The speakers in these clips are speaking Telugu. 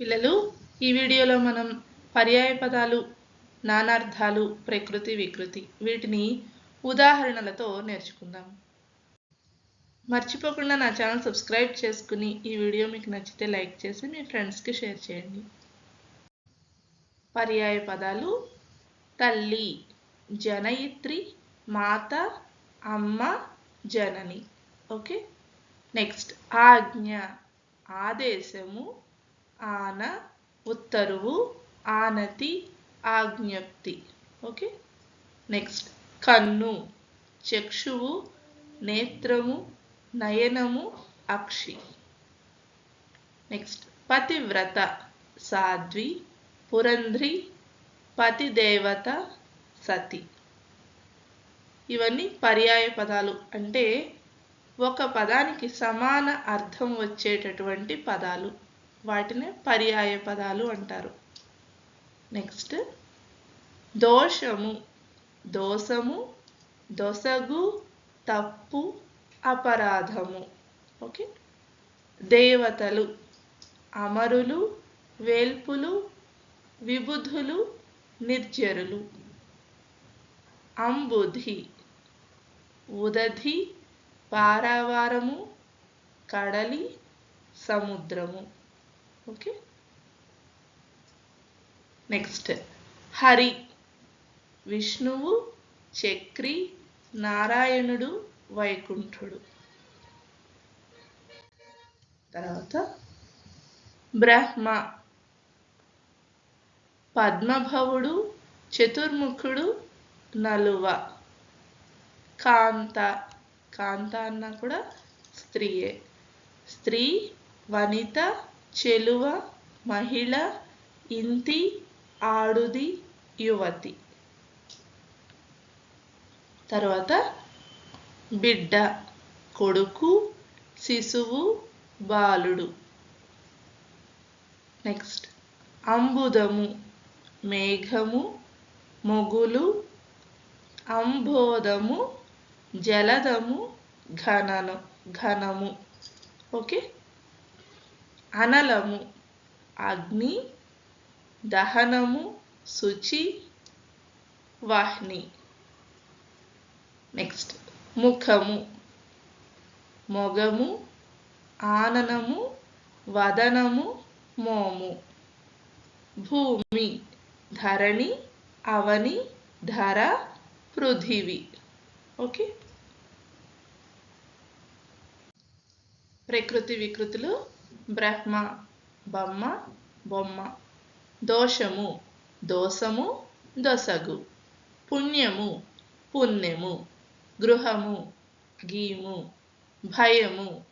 పిల్లలు ఈ వీడియోలో మనం పర్యాయ పదాలు నానార్థాలు ప్రకృతి వికృతి వీటిని ఉదాహరణలతో నేర్చుకుందాం. మర్చిపోకుండా నా ఛానల్ సబ్స్క్రైబ్ చేసుకుని ఈ వీడియో మీకు నచ్చితే లైక్ చేసి మీ ఫ్రెండ్స్కి షేర్ చేయండి. పర్యాయ పదాలు తల్లి జనయిత్రి మాత అమ్మ జనని. ఓకే? నెక్స్ట్ ఆజ్ఞ ఆదేశము ఆన ఉత్తరువు ఆనతి ఆజ్ఞప్తి. ఓకే? నెక్స్ట్. కన్ను చక్షువు నేత్రము నయనము అక్షి. నెక్స్ట్. పతివ్రత సాధ్వి పురంధ్రి పతిదేవత సతి. ఇవన్నీ పర్యాయ పదాలు. అంటే ఒక పదానికి సమాన అర్థం వచ్చేటటువంటి పదాలు. వాటిని పర్యాయ పదాలు అంటారు. నెక్స్ట్ దోషము. దోషము దొసగు తప్పు అపరాధము. ఓకే దేవతలు అమరులు వేల్పులు విబుధులు నిర్జరులు. అంబుధి ఉదధి పారావారము కడలి సముద్రము. ఓకే నెక్స్ట్ హరి విష్ణువు చక్రి నారాయణుడు వైకుంఠుడు తర్వాత బ్రహ్మ పద్మభవుడు చతుర్ముఖుడు నలువ కాంత కాంత అన్న కూడా స్త్రీయే. స్త్రీ వనిత చెలువ మహిళ ఇంతి ఆడుది యువతి. తర్వాత బిడ్డ కొడుకు శిశువు బాలుడు. నెక్స్ట్ అంబుదము మేఘము మొగులు అంబోధము జలదము ఘనను ఘనము. ఓకే? అనలము. అగ్ని దహనము శుచి వాహ్ని. నెక్స్ట్ ముఖము. మొగము ఆననము వదనము మోము. భూమి ధరణి అవని ధర పృథివి. ఓకే ప్రకృతి వికృతులు బ్రహ్మ బొమ్మ బొమ్మ. దోషము దోసము దొసగు. పుణ్యము పుణ్యము. గృహము గీము. భయము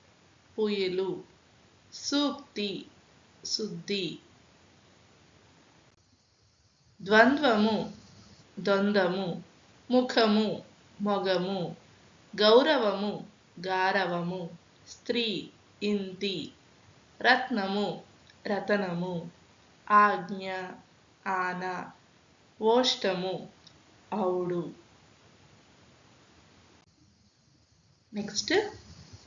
పుయలు. సూక్తి శుద్ధి. ద్వంద్వము ద్వందము. ముఖము మొగము. గౌరవము గారవము. స్త్రీ ఇంతి. రత్నము రతనము ఆజ్ఞ ఆన ఓష్టము ఔడు నెక్స్ట్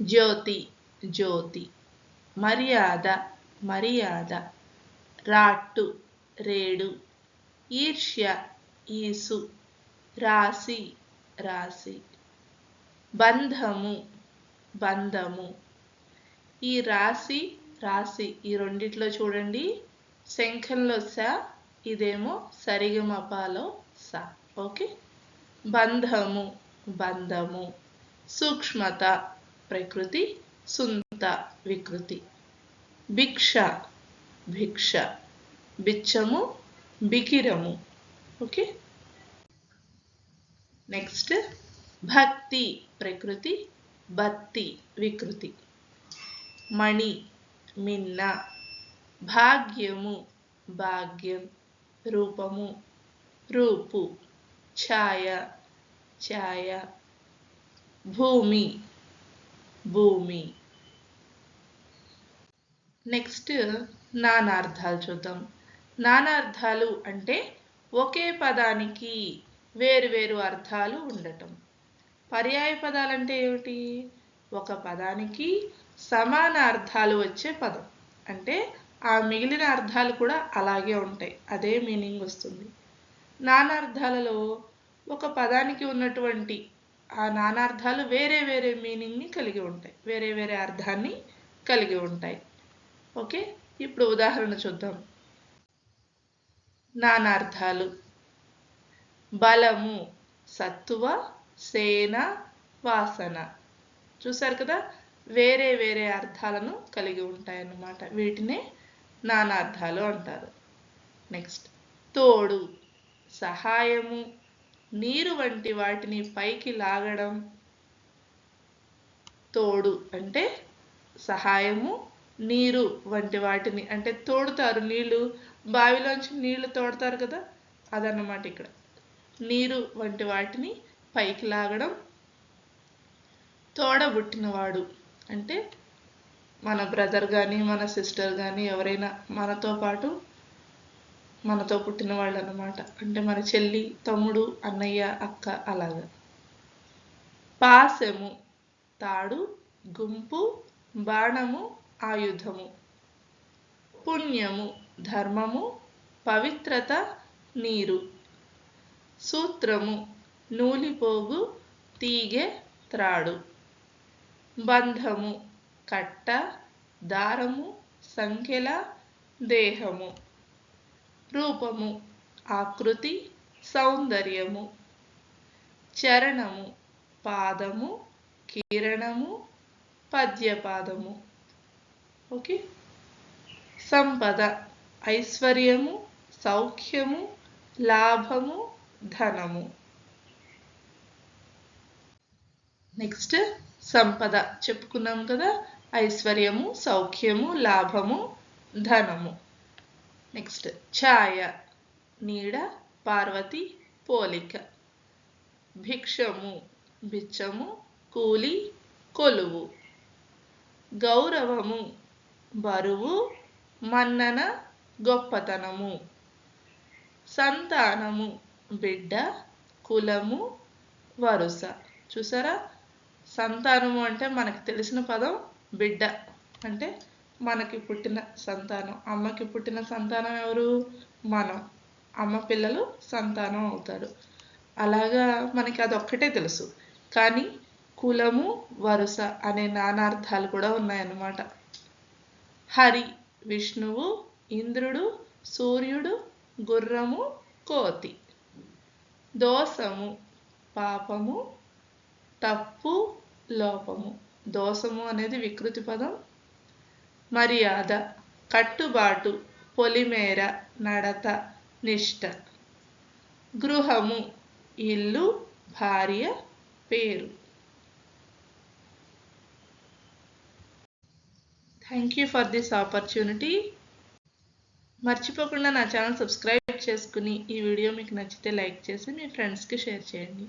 జ్యోతి జ్యోతి మర్యాద మర్యాద రాట్టు రేడు ఈర్ష్య ఈసు రాశి రాశి బంధము బంధము ఈ రాశి రాశి ఈ రెండిట్లో చూడండి. శంఖంలో స ఇదేమో సరిగమపాలో స. ఓకే? బంధము బంధము. సూక్ష్మత ప్రకృతి. సుంత వికృతి. భిక్ష భిక్ష. బిచ్చము బికిరము. ఓకే? నెక్స్ట్ భక్తి ప్రకృతి. భక్తి వికృతి. మణి మిన్న. భాగ్యము భాగ్యం రూపము రూపు ఛాయ ఛాయ. భూమి భూమి. నెక్స్ట్ నానార్థాలు చూద్దాం. నానార్థాలు అంటే ఒకే పదానికి వేరువేరు అర్థాలు ఉండటం. పర్యాయ పదాలు అంటే ఏమిటి? ఒక పదానికి సమాన అర్థాలు వచ్చే పదం. అంటే ఆ మిగిలిన అర్థాలు కూడా అలాగే ఉంటాయి. అదే మీనింగ్ వస్తుంది. నానార్థాలలో ఒక పదానికి ఉన్నటువంటి ఆ నానార్థాలు వేరే వేరే మీనింగ్ని కలిగి ఉంటాయి. వేరే వేరే అర్థాన్ని కలిగి ఉంటాయి. ఓకే? ఇప్పుడు ఉదాహరణ చూద్దాం. నానార్థాలు. బలము సత్తువ సేన వాసన. చూసారు కదా? వేరే వేరే అర్థాలను కలిగి ఉంటాయన్నమాట. వీటినే నానార్థాలు అంటారు. నెక్స్ట్ తోడు సహాయము నీరు వంటి వాటిని పైకి లాగడం. తోడు అంటే సహాయము నీరు వంటి వాటిని అంటే తోడుతారు నీళ్ళు. బావిలోంచి నీళ్ళు తోడతారు కదా అదన్నమాట ఇక్కడ. నీరు వంటి వాటిని పైకి లాగడం. తోడబుట్టినవాడు అంటే మన బ్రదర్ కానీ మన సిస్టర్ కానీ ఎవరైనా మనతో పాటు మనతో పుట్టిన వాళ్ళు అనమాట అంటే మన చెల్లి తమ్ముడు అన్నయ్య అక్క అలాగా. పాశము తాడు గుంపు బాణము ఆయుధము. పుణ్యము ధర్మము పవిత్రత నీరు. సూత్రము నూలిపోగు తీగె త్రాడు. బంధము కట్ట దారము సంఖ్యల దేహము. రూపము ఆకృతి సౌందర్యము. చరణము పాదము కిరణము పద్యపాదము. ఓకే? సంపద ఐశ్వర్యము సౌఖ్యము లాభము ధనము. నెక్స్ట్. సంపద. చెప్పుకున్నాం కదా ఐశ్వర్యము సౌఖ్యము లాభము ధనము. నెక్స్ట్ ఛాయ నీడ పార్వతి పోలిక. భిక్షము బిచ్చము కూలి కొలువు. గౌరవము బరువు మన్నన గొప్పతనము. సంతానము బిడ్డ కులము వరుస. చూసారా? సంతానము అంటే మనకు తెలిసిన పదం బిడ్డ. అంటే మనకి పుట్టిన సంతానం. అమ్మకి పుట్టిన సంతానం ఎవరు? మనం. అమ్మ పిల్లలు సంతానం అవుతారు. అలాగా మనకి అదొక్కటే తెలుసు. కానీ కులము వరుస అనే నానార్థాలు కూడా ఉన్నాయన్నమాట. హరి విష్ణువు ఇంద్రుడు సూర్యుడు గుర్రము కోతి. దోషము పాపము తప్పు లోపము. దోషము అనేది వికృతి పదం. మర్యాద కట్టుబాటు పొలిమేర నడత నిష్ట. గృహము ఇల్లు భార్య పేరు. Thank you for this opportunity మర్చిపోకుండా నా ఛానల్ సబ్స్క్రైబ్ చేసుకుని ఈ వీడియో మీకు నచ్చితే లైక్ చేసి మీ ఫ్రెండ్స్కి షేర్ చేయండి.